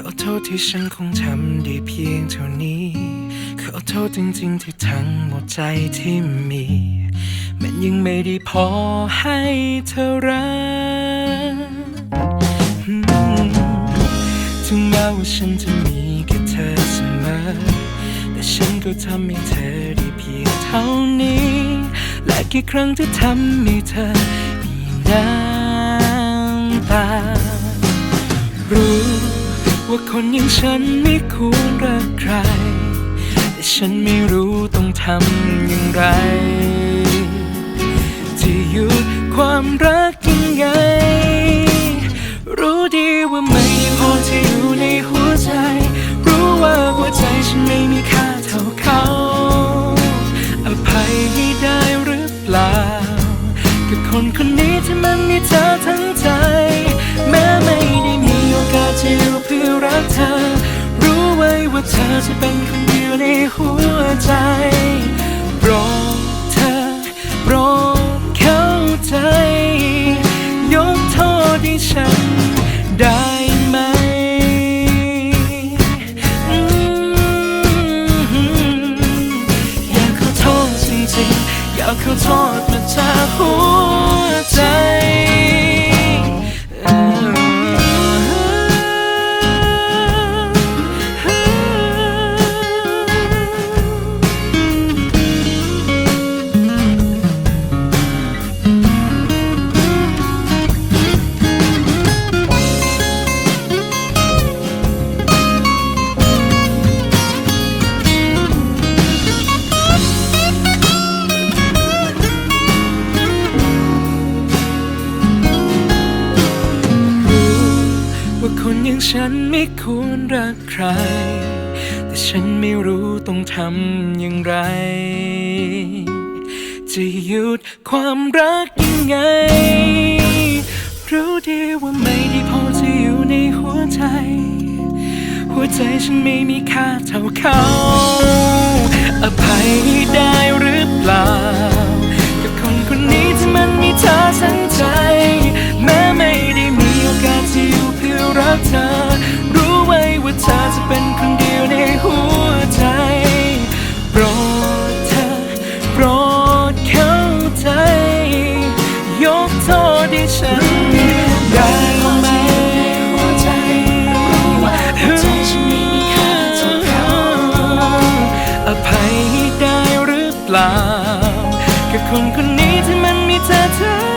ขอโทษที่ฉันคงทำได้เพียงเท่านี้ ขอโทษจริงๆที่ทั้งหมดใจที่มี มันยังไม่ได้พอให้เธอรักถึงแม้ว่าฉันจะมีแค่เธอเสมอ แต่ฉันก็ทำให้เธอได้เพียงเท่านี้ และกี่ครั้งที่ทำให้เธอมีน้ำตารู้ ว่าคนอย่างฉันไม่ควรรักใคร แต่ฉันไม่รู้ต้องทำอย่างไร จะหยุดความรักยังไง รู้ดีว่าไม่พอที่อยู่ในหัวใจ รู้ว่าหัวใจฉันไม่มีค่าเท่าเขา อภัยให้ได้หรือเปล่า กับคนคนนี้ที่มันมีเธอทั้งใจ แม้ไม่ กาสจะอยู่เพื่อรักเธอ รู้ไว้ว่าเธอจะเป็นคนเดียวในหัวใจโปรดเธอโปรดเข้าใจ ยกโทษให้ฉันได้ไหมอืมอยากขอโทษจริงๆอยากขอโทษ อย่างฉันไม่ควรรักใคร แต่ฉันไม่รู้ต้องทำอย่างไร จะหยุดความรักยังไง รู้ดีว่าไม่ได้พอจะอยู่ในหัวใจ หัวใจฉันไม่มีค่าเท่าเขา อภัยได้หรือ กโทษที่ฉันได้ไหมหัวใจรู้วาหัวใจฉันไม่มีค่าเท่าเขาอภัยได้หรือเปล่ากับคนคนนี้ที่มันมีเธอเธอ